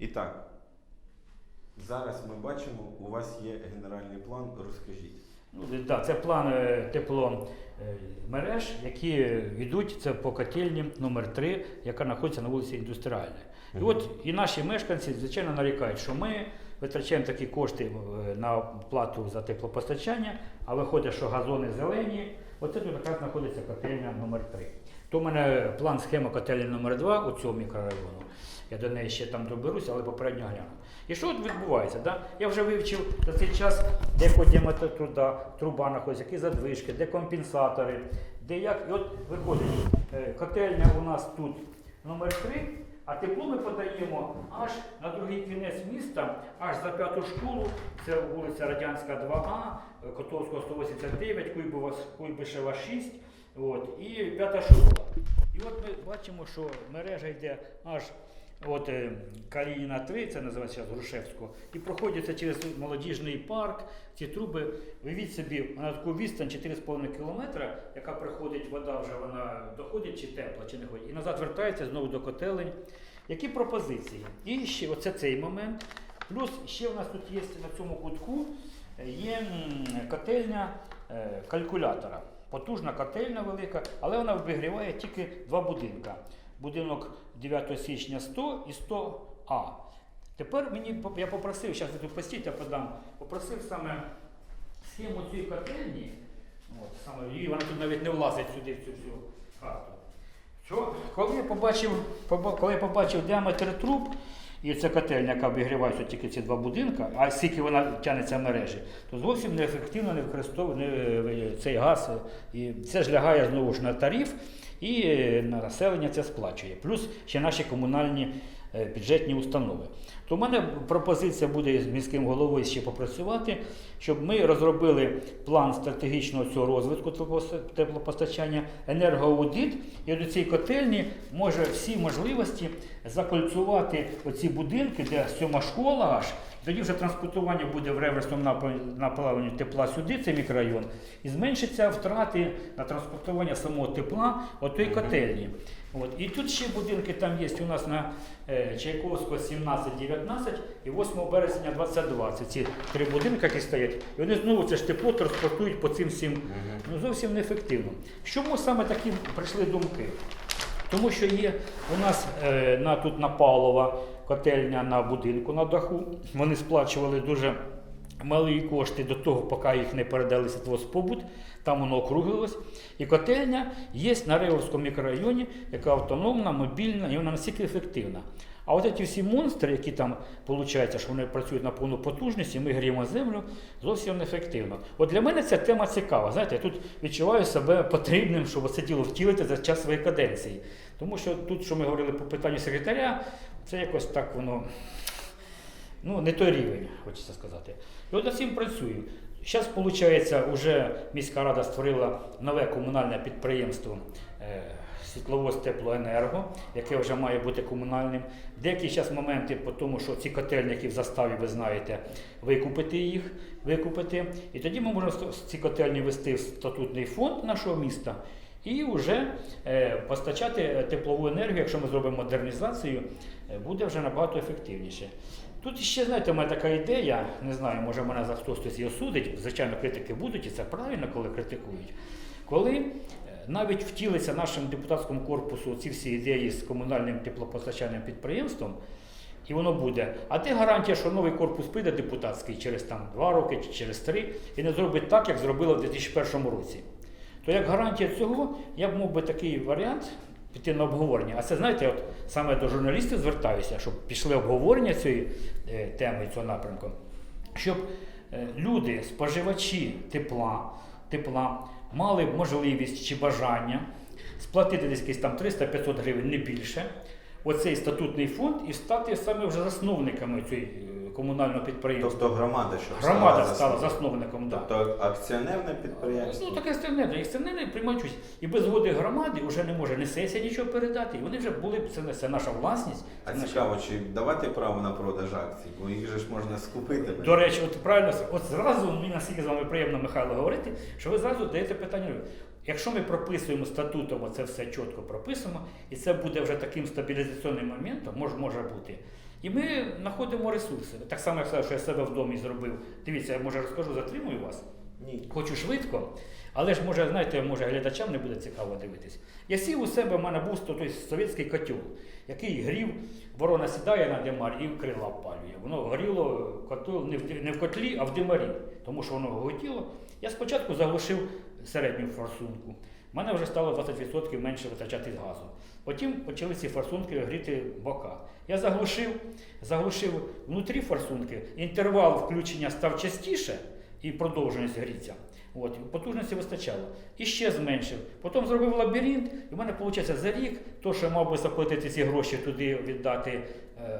І так, зараз ми бачимо, у вас є генеральний план, розкажіть. Ну, да, це план е, тепло е, які йдуть це по котельні номер 3 яка знаходиться на вулиці Індустріальної. І Мгм. от і наші мешканці, звичайно, нарікають, що ми витрачаємо такі кошти е, на плату за теплопостачання, а виходить, що газони зелені. Оце тут якраз знаходиться котельня номер 3 То в мене план схема котельні номер 2 у цьому мікрорайону. Я до неї ще там доберуся, але попередньо гляну. І що от відбувається? Да? Я вже вивчив за цей час, де подіяти труда, труба знаходиться, які задвижки, де компенсатори, де як. І от виходить, е, котельня у нас тут номер 3, а тепло ми подаємо аж на другий кінець міста, аж за п'яту школу, це вулиця Радянська 2А, е, Котовського 189, Куйбова, Куйбишева 6, от, і п'ята школа. І от ми бачимо, що мережа йде аж от е, Калініна 3, це називається Грушевського, і проходиться через молодіжний парк, ці труби. Уявіть собі, на таку відстань 4,5 кілометра, яка приходить вода, вже вона доходить чи тепла, чи не ходить, і назад вертається знову до котелень. Які пропозиції? І ще оце цей момент. Плюс ще у нас тут є на цьому кутку е, є котельня е, калькулятора. Потужна котельня велика, але вона обігріває тільки два будинка. Будинок 9 січня 100 і 100А. Тепер мені я попросив, зараз тут постійте, я подам, попросив саме схему цієї котельні. От, саме, і вона тут навіть не влазить сюди в цю всю карту. Що, коли я побачив, коли я побачив діаметр труб, і ця котельня, яка обігрівається тільки ці два будинки, а скільки вона тягнеться мережі, то зовсім неефективно не використовує не- цей газ. І це ж лягає знову ж на тариф, і е, населення це сплачує. Плюс ще наші комунальні е, бюджетні установи. То в мене пропозиція буде з міським головою ще попрацювати, щоб ми розробили план стратегічного цього розвитку теплопостачання, енергоаудит, і до цієї котельні може всі можливості закольцювати оці будинки, де сьома школа аж. Тоді вже транспортування буде в реверсному направленні тепла сюди, це мікрорайон, і зменшиться втрати на транспортування самого тепла от котельні. От. І тут ще будинки там є у нас на е, Чайковського 17-19 і 8 березня 22. Це ці три будинки, які стоять. І вони знову це ж тепло транспортують по цим всім ну, зовсім неефективно. Чому саме такі прийшли думки? Тому що є у нас е, на, тут на Павлова котельня на будинку на даху. Вони сплачували дуже малі кошти до того, поки їх не передали Світлоспобут, там воно округлилось. І котельня є на Ревовському мікрорайоні, яка автономна, мобільна і вона настільки ефективна. А от ці всі монстри, які там виходить, що вони працюють на повну потужність, і ми гріємо землю, зовсім неефективно. От для мене ця тема цікава. Знаєте, я тут відчуваю себе потрібним, щоб це діло втілити за час своєї каденції. Тому що тут, що ми говорили по питанню секретаря, це якось так воно ну, не той рівень, хочеться сказати. І от над цим працюю. Зараз, виходить, вже міська рада створила нове комунальне підприємство е, Світловоз Теплоенерго, яке вже має бути комунальним. Деякі зараз моменти по тому, що ці котельні, які в заставі, ви знаєте, викупити їх, викупити. І тоді ми можемо ці котельні вести в статутний фонд нашого міста і вже е, постачати теплову енергію, якщо ми зробимо модернізацію, е, буде вже набагато ефективніше. Тут ще, знаєте, у мене така ідея, не знаю, може мене за хтось її осудить, звичайно, критики будуть, і це правильно, коли критикують. Коли навіть втілиться нашим депутатському корпусу ці всі ідеї з комунальним теплопостачальним підприємством, і воно буде. А де гарантія, що новий корпус прийде депутатський через там два роки чи через три і не зробить так, як зробили в 2001 році. То як гарантія цього, я б мав би такий варіант піти на обговорення. А це знаєте, от саме до журналістів звертаюся, щоб пішли обговорення цієї е, теми, цього напрямку, щоб е, люди, споживачі тепла, тепла мали б можливість чи бажання сплатити десь якісь там 300-500 гривень, не більше. Оцей статутний фонд і стати саме вже засновниками цієї е, комунального підприємства. Тобто громада, що Громада стала стала засновником. Да. Тобто акціонерне підприємство. Ну, таке акціонерне. Акціонери приймають участь. І без згоди громади вже не може ні сесія нічого передати. І вони вже були б це, це наша власність. А це наша- цікаво, чи давати право на продаж акцій, бо їх же ж можна скупити. До речі, от правильно, от зразу мені наскільки з вами приємно, Михайло, говорити, що ви зразу даєте питання. Якщо ми прописуємо статутом, це все чітко прописано, і це буде вже таким стабілізаційним моментом, може, може бути. І ми знаходимо ресурси. Так само, як сказав, що я себе в домі зробив. Дивіться, я може розкажу, затримую вас. Ні. Хочу швидко, але ж може, знаєте, може глядачам не буде цікаво дивитись. Я сів у себе, в мене був той совєтський котел, який грів, ворона сідає на димар і крила опалює. Воно горіло котел не в, не в котлі, а в димарі, тому що воно готіло. Я спочатку заглушив середню форсунку. У мене вже стало 20% менше витрачати газу. Потім почали ці форсунки гріти бока. Я заглушив, заглушив внутрі форсунки, інтервал включення став частіше і продовженість гріться. От, потужності вистачало. І ще зменшив. Потім зробив лабіринт, і в мене виходить за рік, то, що я мав би заплатити ці гроші туди віддати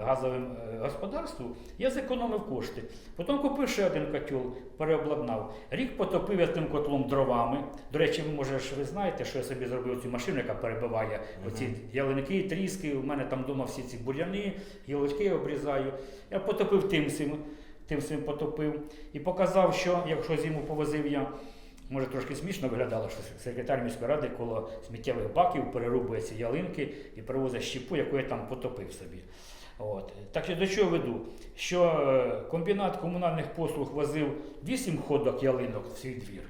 газовим е, господарству, я зекономив кошти. Потім купив ще один котел, переобладнав. Рік потопив я тим котлом дровами. До речі, ви може ви знаєте, що я собі зробив цю машину, яка перебиває оці ялинки, тріски. У мене там вдома всі ці бур'яни, гілочки я обрізаю. Я потопив тим всім, тим всім потопив і показав, що якщо зиму повозив я. Може трошки смішно виглядало, що секретар міської ради коло сміттєвих баків перерубує ці ялинки і привозить щепу, яку я там потопив собі. От. Так що до чого веду? Що е, комбінат комунальних послуг возив 8 ходок ялинок в свій двір,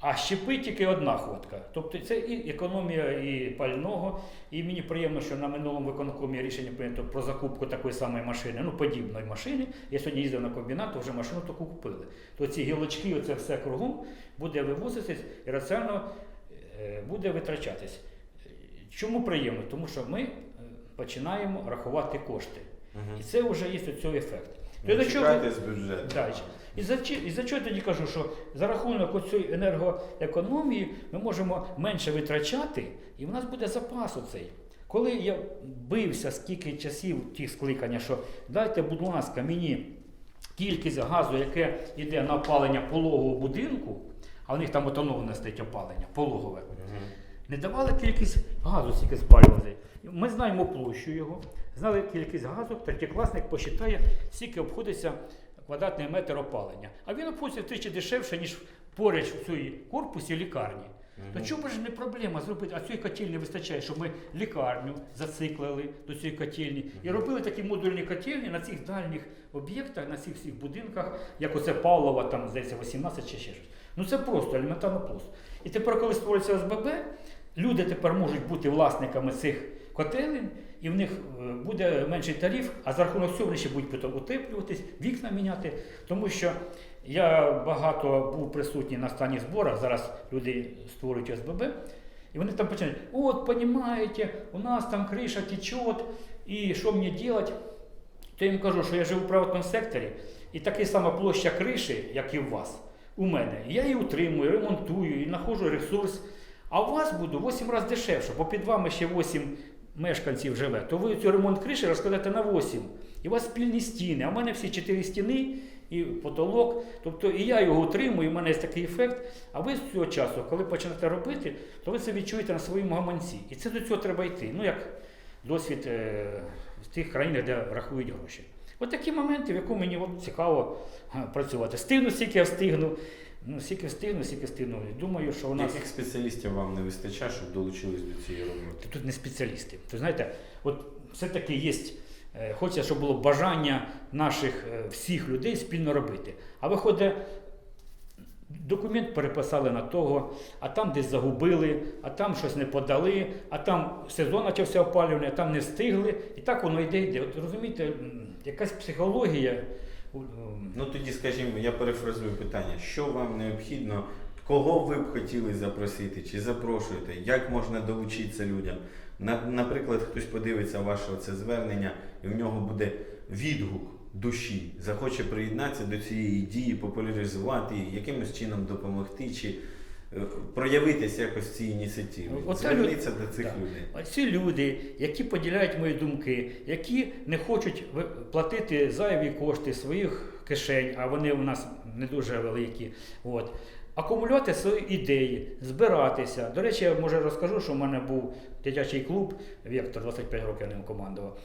а щепи тільки одна ходка. Тобто це і економія і пального, і мені приємно, що на минулому виконкомі рішення прийнято про закупку такої самої машини, ну подібної машини. Я сьогодні їздив на комбінат, то вже машину таку купили. То ці гілочки, оце все кругом буде вивозитись і раціонально е, буде витрачатись. Чому приємно? Тому що ми починаємо рахувати кошти. І це вже є цього ефект. Не чого- чекайте з бюджету. Далі. І за, і за чого я тоді кажу, що за рахунок цієї енергоекономії ми можемо менше витрачати, і в нас буде запас оцей. Коли я бився скільки часів тих скликання, що дайте, будь ласка, мені кількість газу, яке йде на опалення пологового будинку, а в них там автономне стоїть опалення, пологове, Мгм. не давали кількість газу, скільки спалювали. Ми знаємо площу його, знали кількість газу, третєкласник посчитає, скільки обходиться квадратний метр опалення. А він обходиться втричі дешевше, ніж поруч в цій корпусі лікарні. То чому ж не проблема зробити? А цієї котельні вистачає, щоб ми лікарню зациклили до цієї котельні і робили такі модульні котельні на цих дальніх об'єктах, на цих всіх будинках, як оце Павлова, там здається, 18 чи ще щось. Ну це просто елементарно просто. І тепер, коли створюється ОСББ, люди тепер можуть бути власниками цих котелень, і в них е, буде менший тариф, а за рахунок цього вони ще будуть утеплюватись, вікна міняти. Тому що я багато був присутній на останніх зборах, зараз люди створюють ОСББ, і вони там починають, от, розумієте, у нас там криша тече, і що мені робити? То я їм кажу, що я живу в приватному секторі, і така сама площа криші, як і у вас, у мене. Я її утримую, ремонтую і знаходжу ресурс. А у вас буду 8 разів дешевше, бо під вами ще 8 мешканців живе. То ви цю ремонт криші розкладете на 8. І у вас спільні стіни, а в мене всі 4 стіни і потолок. Тобто і я його утримую, і в мене є такий ефект. А ви з цього часу, коли почнете робити, то ви це відчуєте на своєму гаманці. І це до цього треба йти. Ну як досвід е, в тих країнах, де рахують гроші. От такі моменти, в якому мені от цікаво працювати. Стигну, скільки я встигну. Ну, скільки встигну, скільки встигну. Думаю, що у нас. Яких спеціалістів вам не вистачає, щоб долучились до цієї роботи? Тут не спеціалісти. То знаєте, от все-таки є, е, хочеться, щоб було бажання наших е, всіх людей спільно робити. А виходить, документ переписали на того, а там десь загубили, а там щось не подали, а там сезон почався опалювання, а там не встигли. І так воно йде, йде. От розумієте, якась психологія. М, Ну тоді, скажімо, я перефразую питання, що вам необхідно, кого ви б хотіли запросити, чи запрошуєте, як можна долучитися людям? На, наприклад, хтось подивиться ваше це звернення, і в нього буде відгук душі, захоче приєднатися до цієї дії, популяризувати її, якимось чином допомогти, чи е, проявитися якось в цій ініціативі. Оце Зверніться люд- до цих так. людей. Ці люди, які поділяють мої думки, які не хочуть платити зайві кошти своїх кишень, а вони у нас не дуже великі. От. Акумулювати свої ідеї, збиратися. До речі, я може розкажу, що в мене був дитячий клуб Вектор 25 років я ним командував.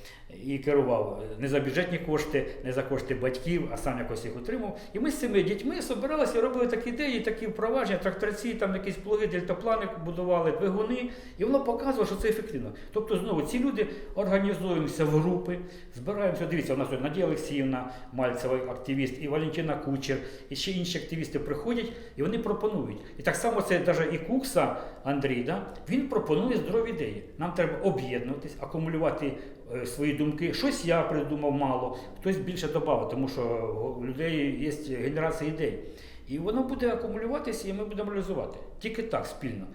І керував не за бюджетні кошти, не за кошти батьків, а сам якось їх утримав. І ми з цими дітьми збиралися, робили такі ідеї, такі впровадження, тракторці, там якісь плуги, дельтаплани будували, двигуни, і воно показувало, що це ефективно. Тобто, знову ці люди організуємося в групи, збираємося. Дивіться, у нас Надія Олексіївна, Мальцева, активіст, і Валентина Кучер, і ще інші активісти приходять, і вони пропонують. І так само це навіть і Кукса Андрій, да? він пропонує здорові ідеї. Нам треба об'єднуватись, акумулювати е, свої думки. Щось я придумав мало, хтось більше додав, тому що у людей є генерація ідей. І воно буде акумулюватися, і ми будемо реалізувати. Тільки так, спільно.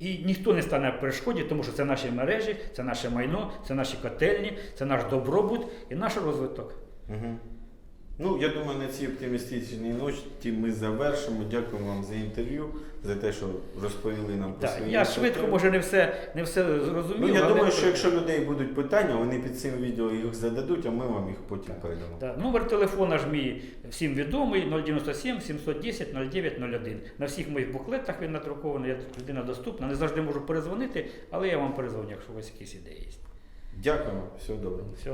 І ніхто не стане в перешкоді, тому що це наші мережі, це наше майно, це наші котельні, це наш добробут і наш розвиток. Угу. Ну, я думаю, на цій оптимістичній ноті ми завершимо. Дякую вам за інтерв'ю, за те, що розповіли нам про свої я швидко, може, не все, не все зрозумів. Ну, я думаю, що якщо людей будуть питання, вони під цим відео їх зададуть, а ми вам їх потім передамо. Так, номер телефона ж мій всім відомий 097 710 0901. На всіх моїх буклетах він надрукований, я людина доступна. Не завжди можу перезвонити, але я вам перезвоню, якщо у вас якісь ідеї є. Дякуємо, всього доброго.